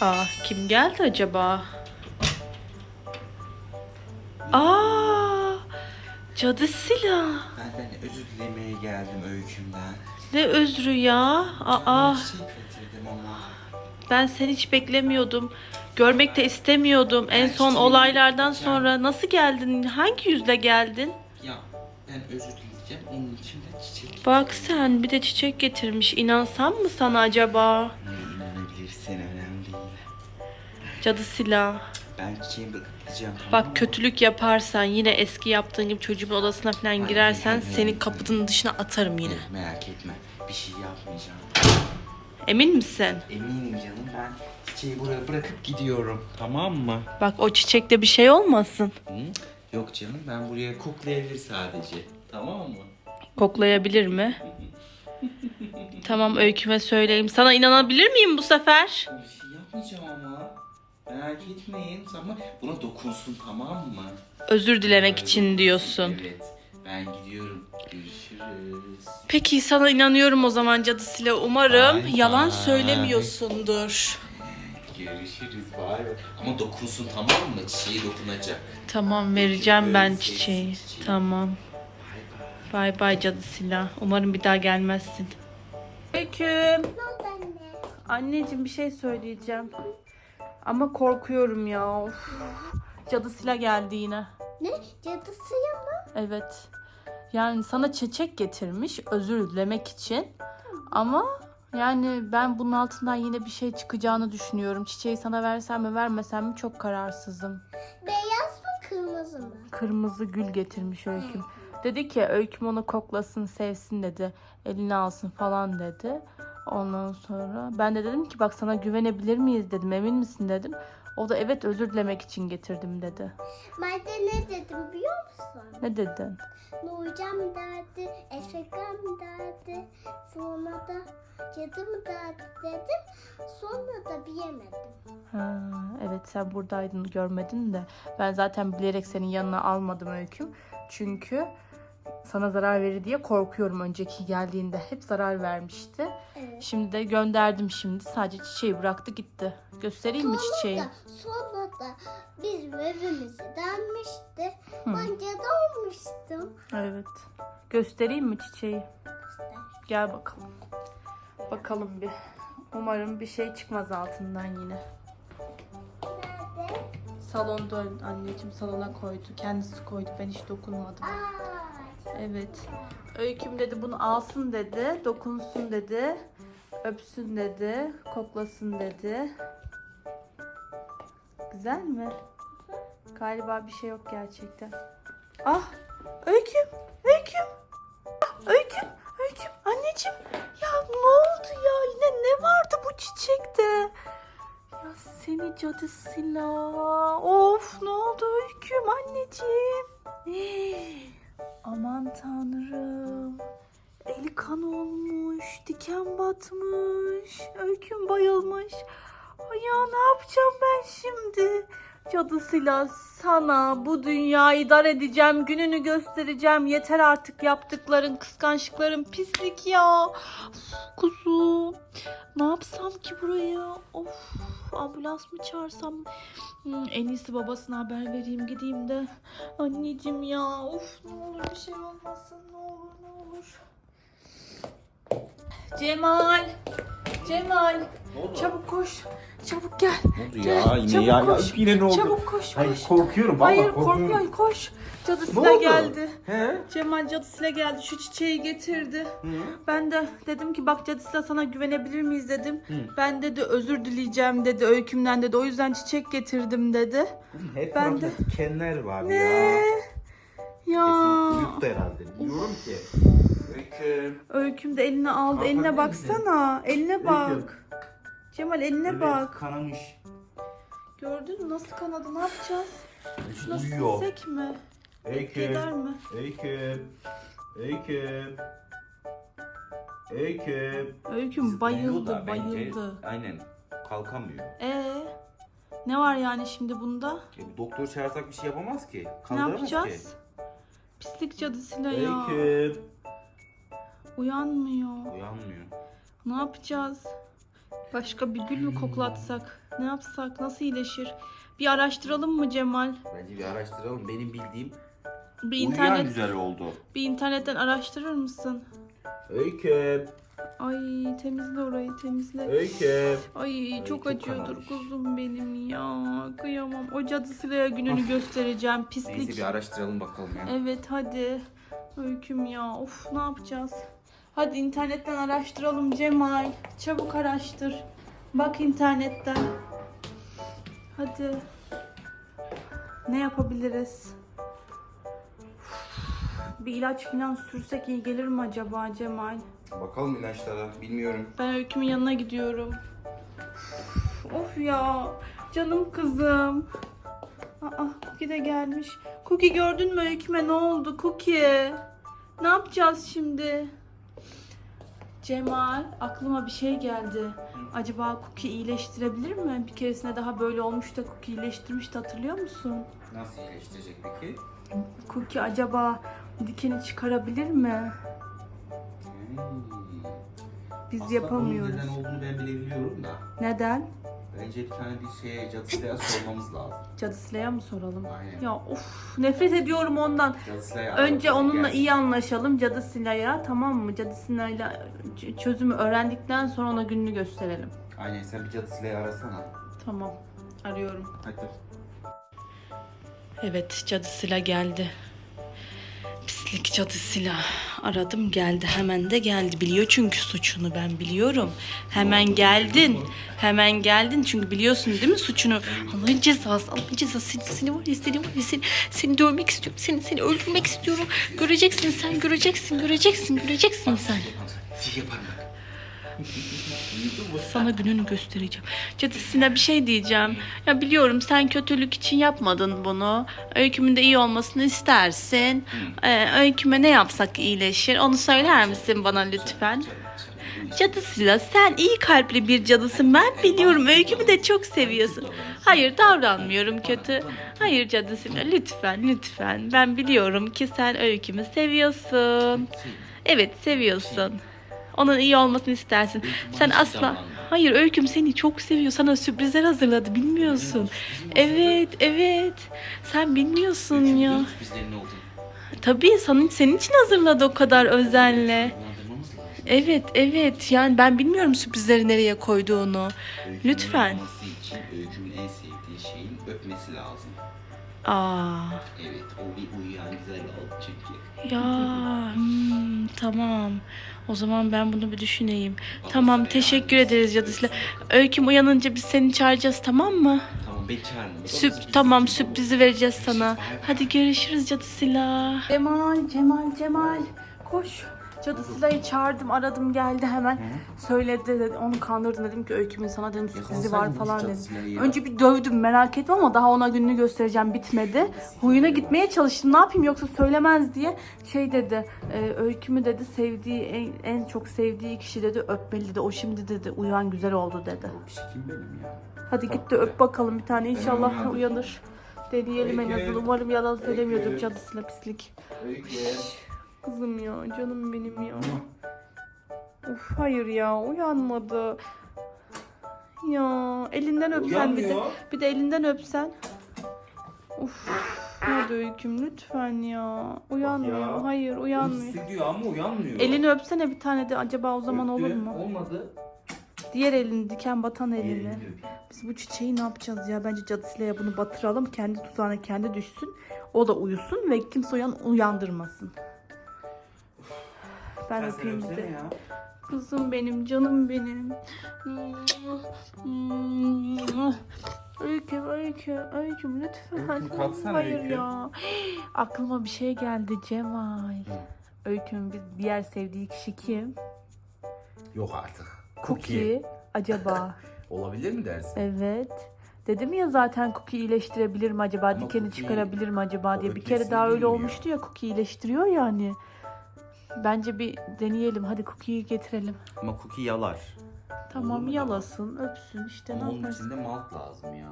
Aa, kim geldi acaba? Aa, cadı silah. Benden özür dilemeye geldim öykümden. Ne özrü ya? Aa, Bir şey kaçırdım ama. ben seni hiç beklemiyordum. Görmek de istemiyordum. En Ben son olaylardan sonra nasıl geldin? Hangi yüzle geldin? Ya ben özür dileyeceğim. Onun için de çiçek. Bak sen bir de çiçek getirmiş. İnansam mı sana acaba? Ne inanabilirsin değil. Cadı silah. Ben çiçeği tamam Bak kötülük yaparsan yine eski yaptığın gibi çocuğumun odasına falan girersen seni kapının dışına atarım yine. Merak etme. Bir şey yapmayacağım. Emin misin? Eminim canım ben çiçeği buraya bırakıp gidiyorum. Tamam mı? Bak o çiçekte bir şey olmasın. Hı? Yok canım ben buraya koklayabilir sadece. Tamam mı? Koklayabilir mi? tamam öyküme söyleyeyim. Sana inanabilir miyim bu sefer? Bir şey yapmayacağım. Merak etmeyin ama buna dokunsun tamam mı? Özür dilemek Böyle için dokunsun. diyorsun. Evet. Ben gidiyorum. Görüşürüz. Peki sana inanıyorum o zaman cadısıyla. Umarım Bye yalan bye. söylemiyorsundur. Görüşürüz. Bay bay. Ama dokunsun tamam mı? Çiçeği dokunacak. Tamam vereceğim ben çiçeği. çiçeği. Tamam. Bay bay. Bay bay cadısıyla. Umarım bir daha gelmezsin. Öyküm. Ne oldu anne? Anneciğim bir şey söyleyeceğim. Ama korkuyorum ya. Of. Cadısıyla geldi yine. Ne? Cadısıya mı? Evet. Yani sana çiçek getirmiş özür dilemek için. Ama yani ben bunun altından yine bir şey çıkacağını düşünüyorum. Çiçeği sana versem mi vermesem mi çok kararsızım. Beyaz mı kırmızı mı? Kırmızı gül getirmiş Öyküm. Dedi ki Öyküm onu koklasın sevsin dedi. Eline alsın falan dedi. Ondan sonra ben de dedim ki bak sana güvenebilir miyiz dedim emin misin dedim. O da evet özür dilemek için getirdim dedi. Ben de ne dedim biliyor musun? Ne dedin? Nurcan derdi, Eşekam derdi, sonra da cadı mı derdi dedim. Sonra da bilemedim. Ha, evet sen buradaydın görmedin de ben zaten bilerek senin yanına almadım öyküm. Çünkü sana zarar verir diye korkuyorum önceki geldiğinde hep zarar vermişti. Evet. Şimdi de gönderdim şimdi sadece çiçeği bıraktı gitti. Göstereyim mi çiçeği? da, sonra da bizim evimizi denmişti. Hı. Ben cadı olmuştum. Evet. Göstereyim mi çiçeği? İşte. Gel bakalım. Bakalım bir. Umarım bir şey çıkmaz altından yine. Nerede? Salonda anneciğim salona koydu. Kendisi koydu. Ben hiç dokunmadım. Aa, Evet. Öyküm dedi bunu alsın dedi. Dokunsun dedi. Öpsün dedi. Koklasın dedi. Güzel mi? Galiba bir şey yok gerçekten. Ah! Öyküm! Öyküm! Ah, Öyküm! Öyküm! Anneciğim! Ya ne oldu ya? Yine ne vardı bu çiçekte? Ya seni cadısıyla. Of ne oldu Öyküm anneciğim? Hii. Aman tanrım. Eli kan olmuş, diken batmış, öyküm bayılmış. Ay ya ne yapacağım ben şimdi? Cadısıyla sana bu dünyayı dar edeceğim, gününü göstereceğim. Yeter artık yaptıkların, kıskançlıkların pislik ya. Of, kuzum. Ne yapsam ki buraya? Of, ambulans mı çağırsam? Hmm, en iyisi babasına haber vereyim gideyim de. Anneciğim ya of ne olur bir şey olmasın ne olur ne olur. Cemal. Cemal. Çabuk koş. Çabuk gel. Ne oldu Gel, ya? Yine çabuk ya, ya koş. yine ne oldu? Çabuk koş Hayır koş. korkuyorum vallahi Hayır korkuyorum. korkma koş. Cadısıyla Ne oldu? geldi. He? Cemal cadısıyla geldi şu çiçeği getirdi. Ben de dedim ki bak cadısıyla sana güvenebilir miyiz dedim. Hı. Ben dedi özür dileyeceğim dedi öykümden dedi. O yüzden çiçek getirdim dedi. Hep Ben de- dikenler var Ne? ya. Ya. Kesin uyuttu herhalde. Bilmiyorum ki. Öyküm. Öyküm de eline aldı. Eline baksana. Eline bak. Öyküm. Cemal eline Evet, bak. kanamış. Gördün mü nasıl kanadı? Ne yapacağız? Şuna Uyuyor. silsek mi? Öyküm. Gider mi? Öyküm. Öyküm. Öyküm. Öyküm bayıldı, da bence. bayıldı. Aynen. Kalkamıyor. Ee, ne var yani şimdi bunda? E, doktor çağırsak bir şey yapamaz ki. Ne Kaldıramaz yapacağız? Pislik cadısıyla ki. ya. Öyküm. Uyanmıyor. Uyanmıyor. Ne yapacağız? Başka bir gül mü koklatsak? Ne yapsak? Nasıl iyileşir? Bir araştıralım mı Cemal? Bence bir araştıralım. Benim bildiğim Bir uyuyan internet güzel oldu. bir internetten araştırır mısın? Öykü. Ay temizle orayı temizle. Öykü. Ay çok çok acıyordur kararmış. kuzum benim ya. Kıyamam. O cadı Sıla'ya gününü göstereceğim. Neyse Pislik. bir araştıralım bakalım ya. Evet hadi. Öyküm ya. Of ne yapacağız? Hadi internetten araştıralım Cemal. Çabuk araştır. Bak internetten. Hadi. Ne yapabiliriz? Bir ilaç falan sürsek iyi gelir mi acaba Cemal? Bakalım ilaçlara. Bilmiyorum. Ben Öyküm'ün yanına gidiyorum. Of ya. Canım kızım. Aa, Cookie de gelmiş. Cookie gördün mü Öyküm'e ne oldu Cookie? Ne yapacağız şimdi? Cemal aklıma bir şey geldi. Acaba Cookie iyileştirebilir mi? Bir keresinde daha böyle olmuş da Cookie iyileştirmişti hatırlıyor musun? Nasıl iyileştirecek peki? Cookie acaba dikeni çıkarabilir mi? Hmm. Biz Aslında yapamıyoruz. Bunun neden olduğunu ben bilebiliyorum da. Neden? Bence bir tane bir şeye cadısıya sormamız lazım. Cadısıla'ya mı soralım? Aynen. Ya of nefret ediyorum ondan. Cadısıya Önce onunla gelsin. iyi anlaşalım Cadısıla'ya tamam mı? Cadısıla'yla ç- çözümü öğrendikten sonra ona gününü gösterelim. Aynen sen bir cadısıyla arasana. Tamam arıyorum. Hadi. Evet cadısıyla geldi. Pislik cadısıyla aradım geldi hemen de geldi biliyor çünkü suçunu ben biliyorum. Hemen geldin. Hemen geldin çünkü biliyorsun değil mi suçunu? Allah'ın cezası, Allah'ın cezası. Seni, seni var ya, seni var ya, seni, seni dövmek istiyorum. Seni, seni öldürmek istiyorum. Göreceksin sen, göreceksin, göreceksin, göreceksin sen. Sih yaparım. Sana gününü göstereceğim. Cadısına bir şey diyeceğim. Ya biliyorum sen kötülük için yapmadın bunu. Öykümün de iyi olmasını istersin. Ee, öyküme ne yapsak iyileşir? Onu söyler misin bana lütfen? Cadısıyla sen iyi kalpli bir cadısın. Ben biliyorum öykümü de çok seviyorsun. Hayır davranmıyorum kötü. Hayır cadısıyla lütfen lütfen. Ben biliyorum ki sen öykümü seviyorsun. Evet seviyorsun. Onun iyi olmasını istersin. Sen asla... Hayır öyküm seni çok seviyor. Sana sürprizler hazırladı bilmiyorsun. Evet evet. Sen bilmiyorsun ya. Ne olduğunu. Tabii senin, senin için hazırladı o kadar özenle. Evet evet yani ben bilmiyorum sürprizleri nereye koyduğunu. Öykünün Lütfen. için öykünün en sevdiği şeyin öpmesi lazım. Aa Evet o bir uyuyan güzel oldu çünkü. ya hmm, tamam. O zaman ben bunu bir düşüneyim. Tamam teşekkür ederiz Cadısıyla. Öyküm uyanınca biz seni çağıracağız tamam mı? Tamam ben çağırmadım. Süp tamam sürprizi vereceğiz sana. Hadi görüşürüz Cadısıyla. Cemal, Cemal, Cemal. Koş. Cadısıyla çağırdım, aradım geldi hemen. Söyledi dedi, onu kandırdım dedim ki öykümün sana dedim sürprizi var falan hiç dedim. Cadısıla'yı ya. Önce bir dövdüm merak etme ama daha ona gününü göstereceğim bitmedi. Huyuna gitmeye çalıştım ne yapayım yoksa söylemez diye. Şey dedi e, öykümü dedi sevdiği en, en çok sevdiği kişi dedi öpmeli dedi. O şimdi dedi uyan güzel oldu dedi. O kişi kim benim ya? Hadi git de öp bakalım bir tane inşallah uyanır. Deneyelim en Peki. azından. Umarım yalan söylemiyordur Peki. cadısıyla pislik. Öykü. Kızım ya canım benim ya. Of hayır ya uyanmadı. Ya elinden öpsen bir de. Bir de elinden öpsen. Uf. Hadi öyküm lütfen ya. Uyanmıyor. ya. Hayır uyanmıyor. Hissediyor ama uyanmıyor. Elini öpsene bir tane de acaba o zaman olur Öptü, mu? Olmadı. Diğer elini diken batan elini. Biz bu çiçeği ne yapacağız ya? Bence cadısıyla bunu batıralım. Kendi tuzağına kendi düşsün. O da uyusun ve kimse uyan uyandırmasın. Ben Sen öpeyim öpsene bizi. ya. Kızım benim, canım benim. Öykü, öykü, öyküm lütfen. Öyküm, kalksana Hayır Öykü. ya. Aklıma bir şey geldi Cemal. Öykümün bir diğer sevdiği kişi kim? Yok artık. Cookie. Acaba? Olabilir mi dersin? Evet. Dedim ya zaten Cookie iyileştirebilir mi acaba? Ama Dikeni Cookie- çıkarabilir mi acaba diye. Bir kere daha öyle bilmiyor. olmuştu ya Cookie iyileştiriyor yani. Bence bir deneyelim. Hadi Cookie'yi getirelim. Ama cookie yalar. Tamam mu yalasın, öpsün işte ne Ama onun yaparsın. için de malt lazım ya.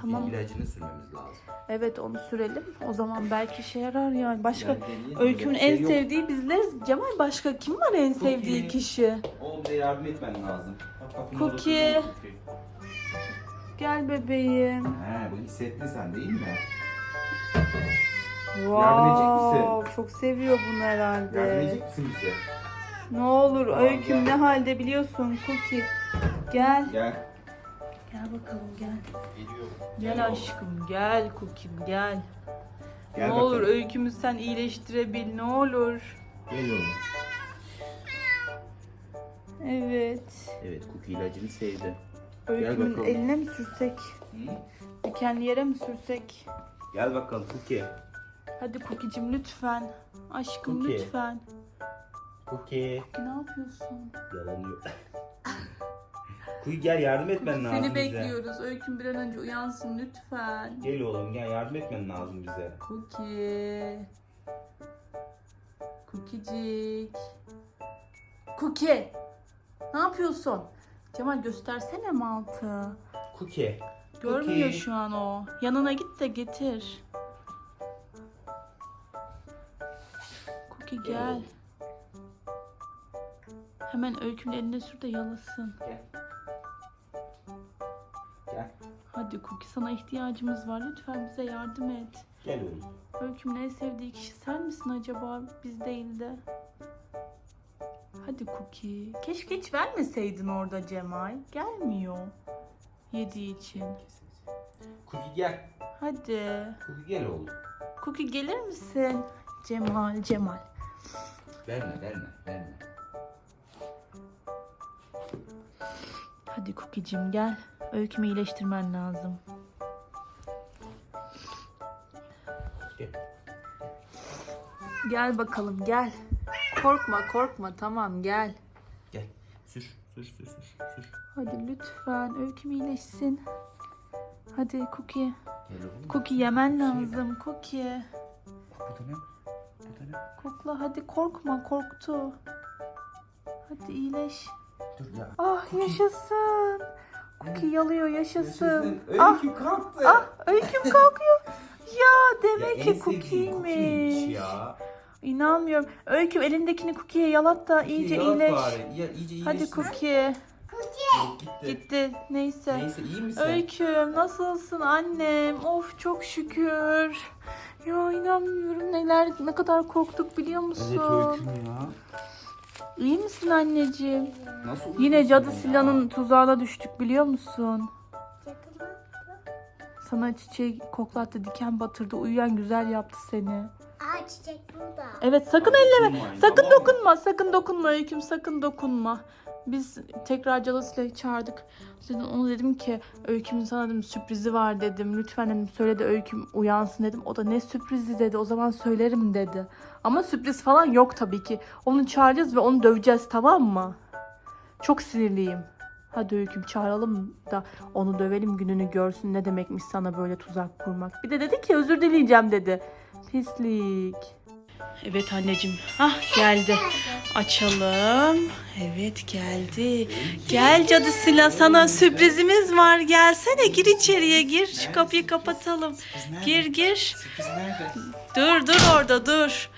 Tamam. Cookie ilacını sürmemiz lazım. Evet onu sürelim. O zaman belki işe yarar yani. Başka Yani deneyelim, Öykümün öyle bir en şey yok. sevdiği bizleriz. Cemal başka kim var en sevdiği kişi? Oğlum bize yardım etmen lazım. Bak Cookie. Gel bebeğim. He bunu hissettin sen değil mi? Wow, çok seviyor bunu herhalde. Yardım edecek misin bize? Ne olur Tamam, öyküm gel. ne halde biliyorsun Cookie. Gel. Gel. Gel bakalım gel. Geliyor. Gel aşkım gel Cookie'm gel. Gel ne bakalım. olur öykümü sen iyileştirebil ne olur. Gel oğlum. Evet. Evet Cookie ilacını sevdi. Öykümün eline mi sürsek? Hı? Dikenli yere mi sürsek? Gel bakalım Cookie. Hadi Cookie'cim lütfen. Aşkım Cookie. lütfen. Cookie. Cookie ne yapıyorsun? Yalanıyor. Cookie gel yardım etmen lazım Seni bize. bekliyoruz. Öyküm bir an önce uyansın lütfen. Gel oğlum gel yardım etmen lazım bize. Cookie. Cookie'cik. Cookie. Ne yapıyorsun? Cemal göstersene mantı. Cookie. Görmüyor Cookie. şu an o. Yanına git de getir. Cookie gel. Hemen öykünün eline sür de yalasın. Gel. Gel. Hadi Cookie sana ihtiyacımız var. Lütfen bize yardım et. Gel oğlum. Öykümün en sevdiği kişi sen misin acaba? Biz değil de. Hadi Cookie. Keşke hiç vermeseydin orada Cemal. Gelmiyor. Yediği için. Cookie gel. Hadi. Cookie gel oğlum. Cookie gelir misin? Cemal, Cemal. Verme verme verme. Hadi Cookie'cim gel. Öykümü iyileştirmen lazım. Gel. Gel bakalım gel. Korkma korkma tamam gel. Gel. Sür sür sür sür sür. Hadi lütfen öyküm iyileşsin. Hadi Cookie. Cookie yemen lazım. Cookie. Bu da ne? Kokla hadi korkma korktu. Hadi iyileş. Dur ya. Ah yaşasın. Cookie yalıyor yaşasın. Öyle Ah kim kalktı? ah öyküm kalkıyor. Ya demek Ya ki Cookie'ymiş ya. İnanmıyorum. Öyküm elindekini Cookie'ye yalat da iyice iyileş. bari. Ya iyice iyileşsin. Hadi Cookie. Yok, gitti. Gitti. Neyse. Neyse iyi misin? Öyküm nasılsın annem? Of çok şükür. Ya inanmıyorum neler ne kadar korktuk biliyor musun? Evet öyküm ya. İyi misin anneciğim? Nasıl Yine cadı ya? Sila'nın tuzağına düştük biliyor musun? Sana çiçeği koklattı, diken batırdı, uyuyan güzel yaptı seni. Aa çiçek burada. Evet sakın elleme. Dokunmayın, Sakın tamam mı? dokunma. Sakın dokunma Öyküm. Sakın dokunma. Biz tekrar Sila'yı çağırdık. Dedim, ona dedim ki Öyküm'ün sana dedim sürprizi var dedim. Lütfen dedim söyle de Öyküm uyansın dedim. O da ne sürprizi dedi. O zaman söylerim dedi. Ama sürpriz falan yok tabii ki. Onu çağıracağız ve onu döveceğiz tamam mı? Çok sinirliyim. Hadi Öyküm çağıralım da onu dövelim gününü görsün ne demekmiş sana böyle tuzak kurmak. Bir de dedi ki özür dileyeceğim dedi. Pislik. Evet anneciğim. Ah geldi. Açalım. Evet geldi. Gel cadı Sıla sana sürprizimiz var. Gelsene gir içeriye gir. Şu kapıyı kapatalım. Gir gir. Dur dur orada dur.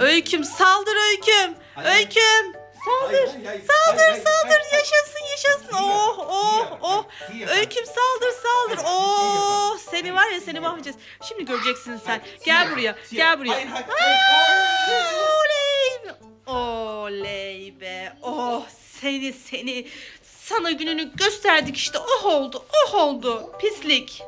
Öyküm saldır öyküm. Öyküm. Saldır. Saldır saldır yaşasın yaşasın. Oh oh oh. Öyküm saldır saldır. Oh seni var ya seni mahvedeceğiz. Şimdi göreceksin sen. Gel buraya. Gel buraya. Hayır hayır. hayır. Oley. Oley be. Oh seni seni. Sana gününü gösterdik işte. Oh oldu. Oh oldu. Pislik.